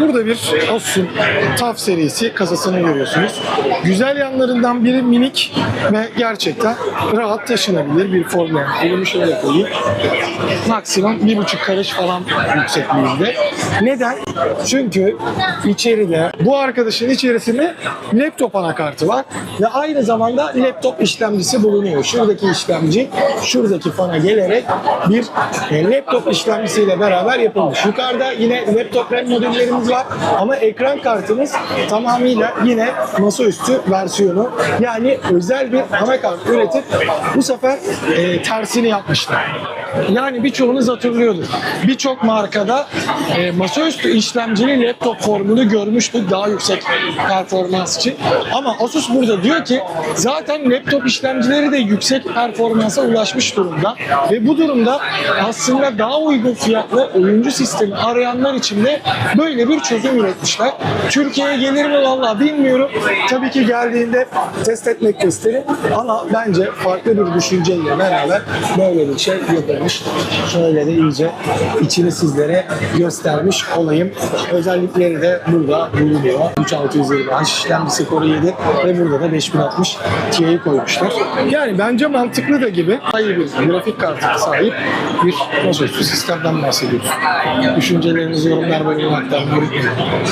Burada bir Asus'un TAF serisi kasasını görüyorsunuz. Güzel yanlarından biri minik ve gerçekten rahat taşınabilir bir form yani. Elimi şöyle koyayım. Maksimum bir buçuk karış falan yüksekliğinde. Neden? Çünkü içeride bu arkadaşın içerisinde laptop anakartı var ve aynı zamanda laptop işlemcisi bulunuyor. Şuradaki işlemci şuradaki fana gelerek bir e, laptop işlemcisiyle beraber yapılmış. Yukarıda yine laptop RAM modüllerimiz var ama ekran kartımız tamamıyla yine masaüstü versiyonu. Yani özel bir anakart üretip bu sefer e, tersini yapmışlar. Yani birçoğunuz hatırlıyordur. Birçok markada e, masaüstü işlemcili laptop formunu görmüştük daha yüksek performans için. Ama Asus burada diyor ki zaten laptop işlemcileri de yüksek performansa ulaşmış durumda. Ve bu durumda aslında daha uygun fiyatlı oyuncu sistemi arayanlar için de böyle bir çözüm üretmişler. Türkiye'ye gelir mi valla bilmiyorum. Tabii ki geldiğinde test etmek isterim. Ama bence farklı bir düşünceyle beraber böyle bir şey yapılmış. Şöyle de iyice içini sizlere göstermiş olayım. Özellikleri de burada bulunuyor. 3620H işlemci skoru 7 ve burada da 5060 Ti'yi koymuşlar. Yani bence mantıklı da gibi. Hayır bir grafik kartı sahip bir masaüstü sistemden bahsediyoruz. Düşüncelerinizi yorumlar bölümüne aktarmayı unutmayın.